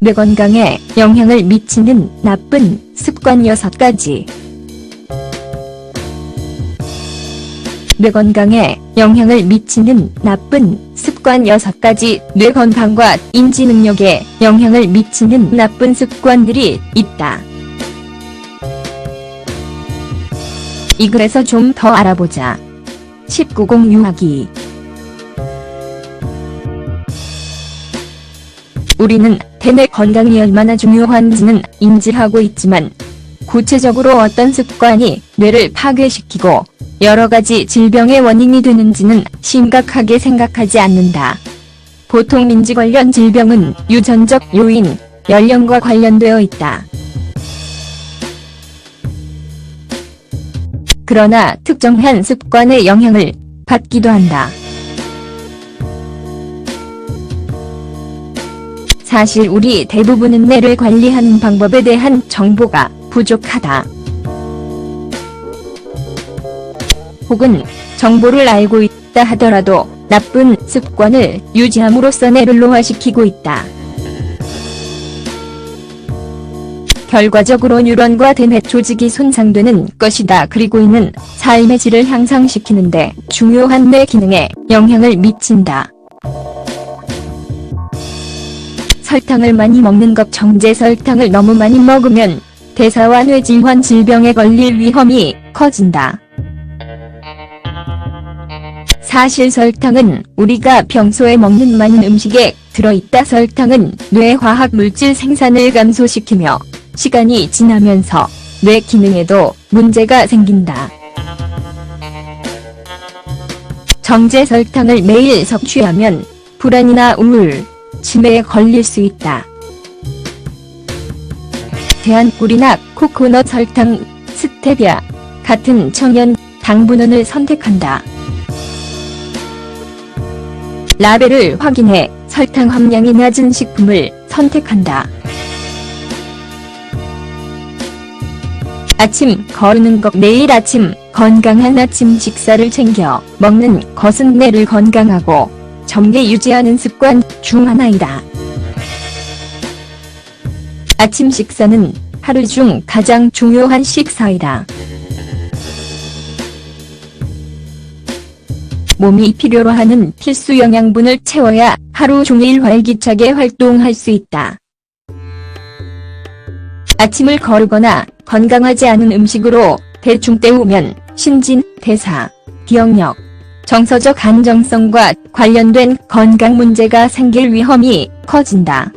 뇌 건강에 영향을 미치는 나쁜 습관 6가지. 뇌 건강에 영향을 미치는 나쁜 습관 6가지 뇌 건강과 인지 능력에 영향을 미치는 나쁜 습관들이 있다. 이 글에서 좀 더 알아보자. 19공 유아기 우리는 대뇌 건강이 얼마나 중요한지는 인지하고 있지만 구체적으로 어떤 습관이 뇌를 파괴시키고 여러 가지 질병의 원인이 되는지는 심각하게 생각하지 않는다. 보통 민지 관련 질병은 유전적 요인, 연령과 관련되어 있다. 그러나 특정한 습관의 영향을 받기도 한다. 사실 우리 대부분은 뇌를 관리하는 방법에 대한 정보가 부족하다. 혹은 정보를 알고 있다 하더라도 나쁜 습관을 유지함으로써 뇌를 노화시키고 있다. 결과적으로 뉴런과 대뇌 조직이 손상되는 것이다. 그리고 이는 삶의 질을 향상시키는데 중요한 뇌 기능에 영향을 미친다. 설탕을 많이 먹는 것 정제 설탕을 너무 많이 먹으면 대사와 뇌질환 질병에 걸릴 위험이 커진다. 사실 설탕은 우리가 평소에 먹는 많은 음식에 들어있다 설탕은 뇌 화학 물질 생산을 감소시키며 시간이 지나면서 뇌 기능에도 문제가 생긴다. 정제 설탕을 매일 섭취하면 불안이나 우울, 치매에 걸릴 수 있다. 대한꿀이나 코코넛 설탕, 스테비아 같은 청연 당분원을 선택한다. 라벨을 확인해 설탕 함량이 낮은 식품을 선택한다. 아침 거르는 것 매일 아침 건강한 아침 식사를 챙겨 먹는 것은 뇌를 건강하고 정계 유지하는 습관 중 하나이다. 아침 식사는 하루 중 가장 중요한 식사이다. 몸이 필요로 하는 필수 영양분을 채워야 하루 종일 활기차게 활동할 수 있다. 아침을 거르거나 건강하지 않은 음식으로 대충 때우면 신진, 대사, 기억력, 정서적 안정성과 관련된 건강 문제가 생길 위험이 커진다.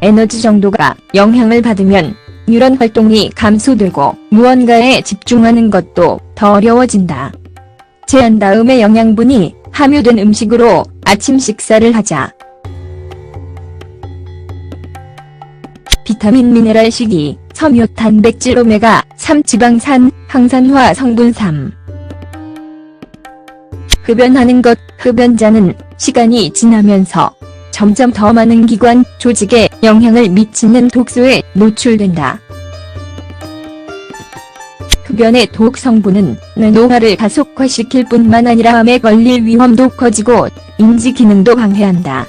에너지 정도가 영향을 받으면 뉴런 활동이 감소되고 무언가에 집중하는 것도 더 어려워진다. 제한 다음에 영양분이 함유된 음식으로 아침 식사를 하자. 비타민 미네랄 식이, 섬유 단백질 오메가 3 지방산, 항산화 성분 3. 흡연하는 것, 흡연자는 시간이 지나면서 점점 더 많은 기관, 조직에 영향을 미치는 독소에 노출된다. 흡연의 독 성분은 뇌노화를 가속화시킬 뿐만 아니라 암에 걸릴 위험도 커지고 인지 기능도 방해한다.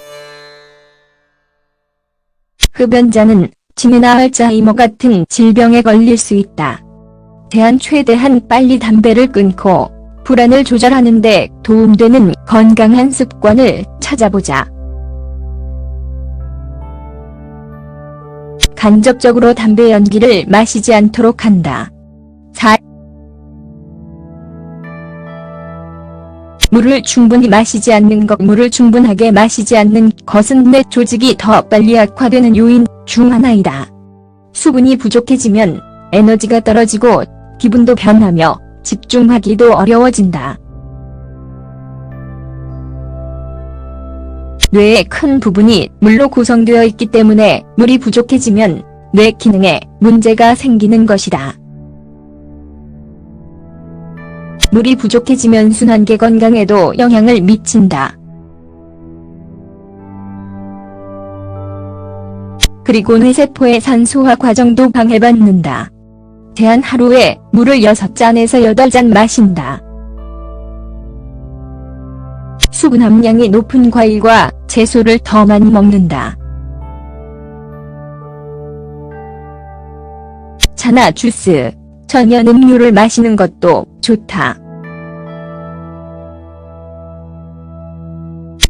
흡연자는 치매나 알츠하이머 같은 질병에 걸릴 수 있다. 대한 최대한 빨리 담배를 끊고 불안을 조절하는 데 도움되는 건강한 습관을 찾아보자. 간접적으로 담배 연기를 마시지 않도록 한다. 4. 물을 충분히 마시지 않는 것 물을 충분하게 마시지 않는 것은 뇌 조직이 더 빨리 악화되는 요인 중 하나이다. 수분이 부족해지면 에너지가 떨어지고 기분도 변하며 집중하기도 어려워진다. 뇌의 큰 부분이 물로 구성되어 있기 때문에 물이 부족해지면 뇌 기능에 문제가 생기는 것이다. 물이 부족해지면 순환계 건강에도 영향을 미친다. 그리고 뇌세포의 산소화 과정도 방해받는다. 대한 하루에 물을 6잔에서 8잔 마신다. 수분 함량이 높은 과일과 채소를 더 많이 먹는다. 차나 주스, 천연 음료를 마시는 것도 좋다.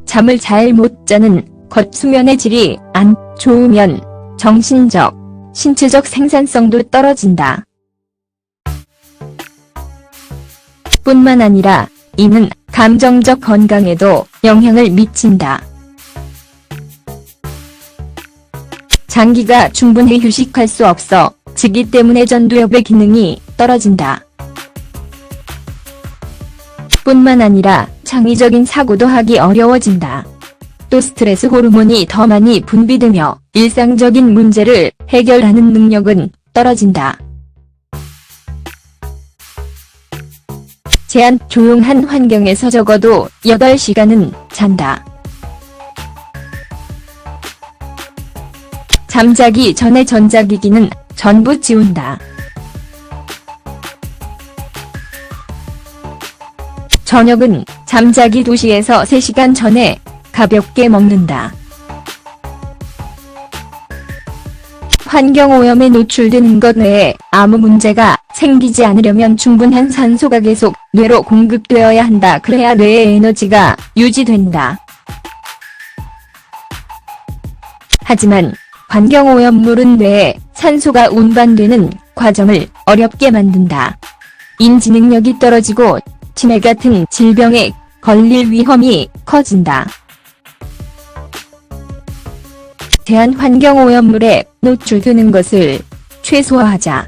잠을 잘 못 자는 겉수면의 질이 안 좋으면 정신적, 신체적 생산성도 떨어진다. 뿐만 아니라 이는 감정적 건강에도 영향을 미친다. 장기가 충분히 휴식할 수 없어 지기 때문에 전두엽의 기능이 떨어진다. 뿐만 아니라 창의적인 사고도 하기 어려워진다. 또 스트레스 호르몬이 더 많이 분비되며 일상적인 문제를 해결하는 능력은 떨어진다. 제한 조용한 환경에서 적어도 8시간은 잔다. 잠자기 전에 전자기기는 전부 지운다. 저녁은 잠자기 2시에서 3시간 전에 가볍게 먹는다. 환경오염에 노출되는 것 외에 아무 문제가 생기지 않으려면 충분한 산소가 계속 뇌로 공급되어야 한다. 그래야 뇌의 에너지가 유지된다. 하지만 환경오염물은 뇌에 산소가 운반되는 과정을 어렵게 만든다. 인지 능력이 떨어지고 치매 같은 질병에 걸릴 위험이 커진다. 대한 환경 오염물에 노출되는 것을 최소화하자.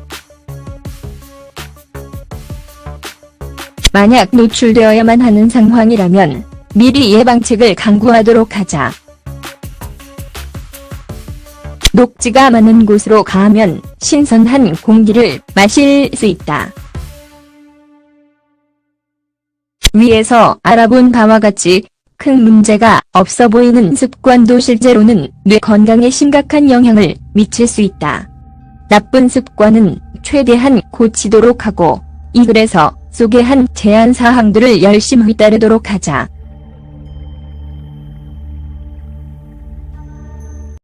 만약 노출되어야만 하는 상황이라면 미리 예방책을 강구하도록 하자. 녹지가 많은 곳으로 가면 신선한 공기를 마실 수 있다. 위에서 알아본 바와 같이 큰 문제가 없어 보이는 습관도 실제로는 뇌 건강에 심각한 영향을 미칠 수 있다. 나쁜 습관은 최대한 고치도록 하고 이 글에서 소개한 제안 사항들을 열심히 따르도록 하자.